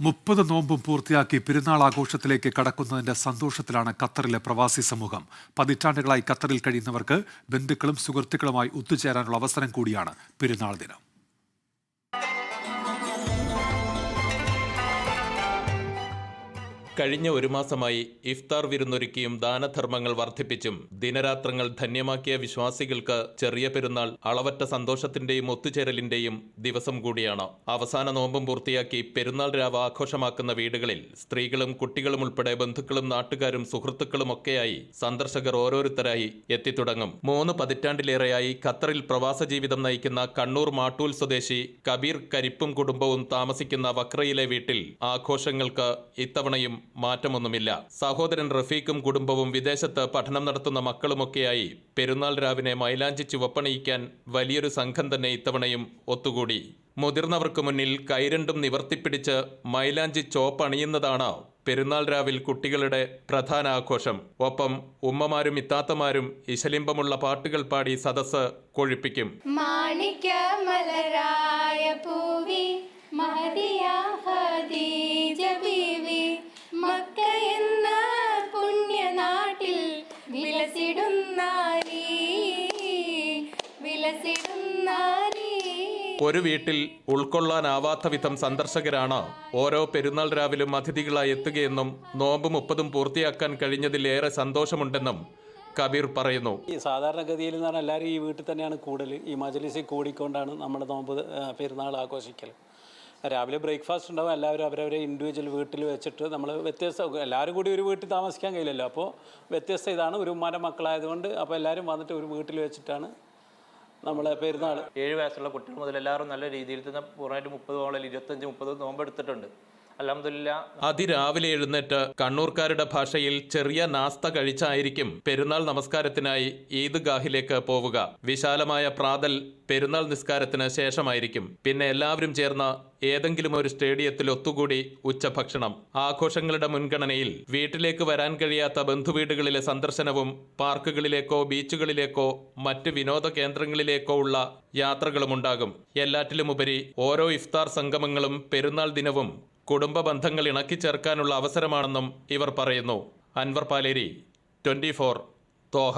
മുപ്പത് നോമ്പും പൂർത്തിയാക്കി പെരുന്നാൾ ആഘോഷത്തിലേക്ക് കടക്കുന്നതിന്റെ സന്തോഷത്തിലാണ് ഖത്തറിലെ പ്രവാസി സമൂഹം. പതിറ്റാണ്ടുകളായി ഖത്തറിൽ കഴിയുന്നവർക്ക് ബന്ധുക്കളും സുഹൃത്തുക്കളുമായി ഒത്തുചേരാനുള്ള അവസരം കൂടിയാണ് പെരുന്നാൾ ദിനം. കഴിഞ്ഞ ഒരു മാസമായി ഇഫ്താർ വിരുന്നൊരുക്കിയും ദാനധർമ്മങ്ങൾ വർദ്ധിപ്പിച്ചും ദിനരാത്രങ്ങൾ ധന്യമാക്കിയ വിശ്വാസികൾക്ക് ചെറിയ പെരുന്നാൾ അളവറ്റ സന്തോഷത്തിന്റെയും ഒത്തുചേരലിന്റെയും ദിവസം കൂടിയാണ്. അവസാന നോമ്പും പൂർത്തിയാക്കി പെരുന്നാൾ രാവ് ആഘോഷമാക്കുന്ന വീടുകളിൽ സ്ത്രീകളും കുട്ടികളും ഉൾപ്പെടെ ബന്ധുക്കളും നാട്ടുകാരും സുഹൃത്തുക്കളും ഒക്കെയായി സന്ദർശകർ ഓരോരുത്തരായി എത്തിത്തുടങ്ങും. മൂന്ന് പതിറ്റാണ്ടിലേറെയായി ഖത്തറിൽ പ്രവാസ ജീവിതം നയിക്കുന്ന കണ്ണൂർ മാട്ടൂൽ സ്വദേശി കബീർ കരിപ്പും കുടുംബവും താമസിക്കുന്ന വക്രയിലെ വീട്ടിൽ ആഘോഷങ്ങൾക്ക് ഇത്തവണയും മാറ്റമൊന്നുമില്ല. സഹോദരൻ റഫീഖും കുടുംബവും വിദേശത്ത് പഠനം നടത്തുന്ന മക്കളുമൊക്കെയായി പെരുന്നാൾ രാവിനെ മൈലാഞ്ചി ചുവപ്പണിയിക്കാൻ വലിയൊരു സംഘം തന്നെ ഇത്തവണയും ഒത്തുകൂടി. മുതിർന്നവർക്ക് മുന്നിൽ കൈരണ്ടും നിവർത്തിപ്പിടിച്ച് മൈലാഞ്ചി ചോപ്പണിയുന്നതാണ് പെരുന്നാൾ രാവിൽ കുട്ടികളുടെ പ്രധാന ആഘോഷം. ഒപ്പം ഉമ്മമാരും ഇത്താത്തമാരും ഇശലിംബമുള്ള പാട്ടുകൾ പാടി സദസ് കൊഴിപ്പിക്കും. മാണിക്യ മലരായ ഒരു വീട്ടിൽ ഉൾക്കൊള്ളാനാവാത്ത വിധം സന്ദർശകരാണ് ഓരോ പെരുന്നാൾ രാവിലും അതിഥികളായി എത്തുകയെന്നും നോമ്പ് മുപ്പതും പൂർത്തിയാക്കാൻ കഴിഞ്ഞതിലേറെ സന്തോഷമുണ്ടെന്നും കബീർ പറയുന്നു. ഈ സാധാരണഗതിയിൽ എന്ന് പറഞ്ഞാൽ എല്ലാവരും ഈ വീട്ടിൽ തന്നെയാണ് കൂടുതൽ. ഈ മജലിസിൽ കൂടിക്കൊണ്ടാണ് നമ്മുടെ നോമ്പ് പെരുന്നാൾ ആഘോഷിക്കൽ. രാവിലെ ബ്രേക്ക്ഫാസ്റ്റ് ഉണ്ടാവും എല്ലാവരും അവരവരെ ഇൻഡിവിജ്വൽ വീട്ടിൽ വെച്ചിട്ട് നമ്മൾ വ്യത്യസ്ത എല്ലാവരും കൂടി ഒരു വീട്ടിൽ താമസിക്കാൻ കഴിയില്ലല്ലോ. അപ്പോൾ വ്യത്യസ്ത ഇതാണ് ഒരു ഉമ്മാന്റെ മക്കളായതുകൊണ്ട് അപ്പോൾ എല്ലാവരും വന്നിട്ട് ഒരു വീട്ടിൽ വെച്ചിട്ടാണ് നമ്മളെ പെരുന്നാൾ ഏഴ് വയസ്സുള്ള കുട്ടികൾ മുതൽ എല്ലാവരും നല്ല രീതിയിൽ തന്നെ പൂർണമായിട്ട് മുപ്പത് നോമ്പിൽ ഇരുപത്തഞ്ച് മുപ്പത് നോമ്പ് എടുത്തിട്ടുണ്ട്. അതിരാവിലെ എഴുന്നേറ്റ് കണ്ണൂർക്കാരുടെ ഭാഷയിൽ ചെറിയ നാസ്ത കഴിച്ചായിരിക്കും പെരുന്നാൾ നമസ്കാരത്തിനായി ഈദ്ഗാഹിലേക്ക് പോവുക. വിശാലമായ പ്രാതൽ പെരുന്നാൾ നിസ്കാരത്തിന് ശേഷമായിരിക്കും. പിന്നെ എല്ലാവരും ചേർന്ന് ഏതെങ്കിലും ഒരു സ്റ്റേഡിയത്തിൽ ഒത്തുകൂടി ഉച്ചഭക്ഷണം. ആഘോഷങ്ങളുടെ മുൻഗണനയിൽ വീട്ടിലേക്ക് വരാൻ കഴിയാത്ത ബന്ധുവീടുകളിലെ സന്ദർശനവും പാർക്കുകളിലേക്കോ ബീച്ചുകളിലേക്കോ മറ്റ് വിനോദ കേന്ദ്രങ്ങളിലേക്കോ ഉള്ള യാത്രകളുമുണ്ടാകും. എല്ലാറ്റിലുമുപരി ഓരോ ഇഫ്താർ സംഗമങ്ങളും പെരുന്നാൾ ദിനവും കുടുംബ ബന്ധങ്ങൾ ഇണക്കിച്ചേർക്കാനുള്ള അവസരമാണെന്നും ഇവർ പറയുന്നു. Anwar Paleri twenty four Thoha